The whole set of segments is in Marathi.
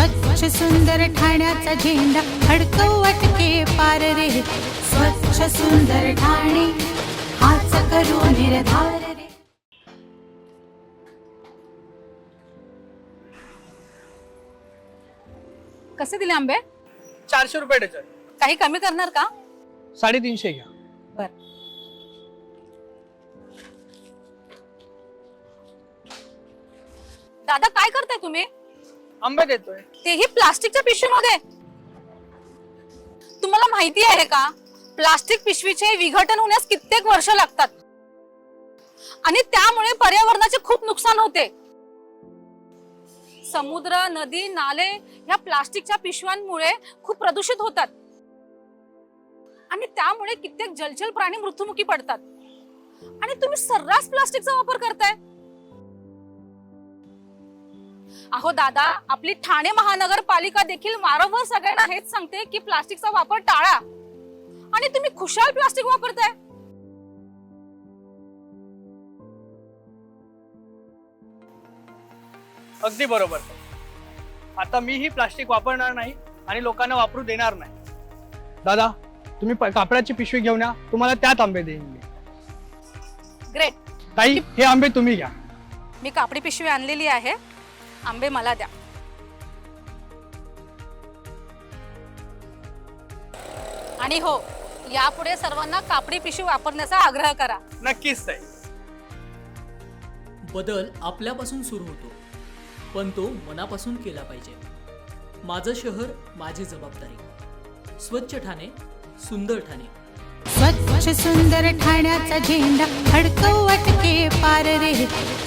स्वच्छ सुंदर ठाण्याचा झेंडा खडकव वाटके पार रे. स्वच्छ सुंदर ठाणे हाच करू निर्धार रे. कसे दिले आंबे? चारशे रुपये डझन. काही कमी करणार का? साडेतीनशे घ्या. बर. दादा काय करताय तुम्ही? आंबे देतोय. तेही प्लास्टिकच्या पिशवीमध्ये? तुम्हाला माहिती आहे का? प्लास्टिक पिशवीचे विघटन होण्यास कित्येक वर्ष लागतात. आणि त्यामुळे पर्यावरणाचे खूप नुकसान होते. समुद्र नदी नाले या प्लास्टिकच्या पिशव्यांमुळे खूप प्रदूषित होतात. आणि त्यामुळे कित्येक जलचर प्राणी मृत्युमुखी पडतात. आणि तुम्ही सर्रास प्लास्टिकचा वापर करताय. अहो दादा आपली ठाणे महानगरपालिका देखील वारंवार सगळ्यांना हेच सांगते की प्लास्टिकचा वापर टाळा. आणि तुम्ही खुशाल प्लास्टिक वापरताय. अगदी बरोबर. आता मी ही प्लास्टिक वापरणार नाही आणि लोकांना वापरू देणार नाही. दादा तुम्ही प- कापडाची पिशवी घेऊन या. तुम्हाला त्यात आंबे देईन मी. ग्रेट ताई हे आंबे तुम्ही घ्या. मी कापडी पिशवी आणलेली आहे. आंबे मला द्या. आणि हो यापुढे सर्वांना कापडी पिशवी वापरण्याचा आग्रह करा. नक्कीच ताई. बदल आपल्यापासून सुरू होतो पण तो मनापासून केला पाहिजे. माझं शहर माझी जबाबदारी. स्वच्छ ठाणे सुंदर ठाणे. स्वच्छ सुंदर ठाण्याचा झेंडा खडकव वाटके पार रे.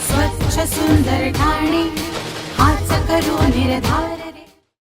स्वच्छ सुंदर ठाणे. हाच करू निर्धार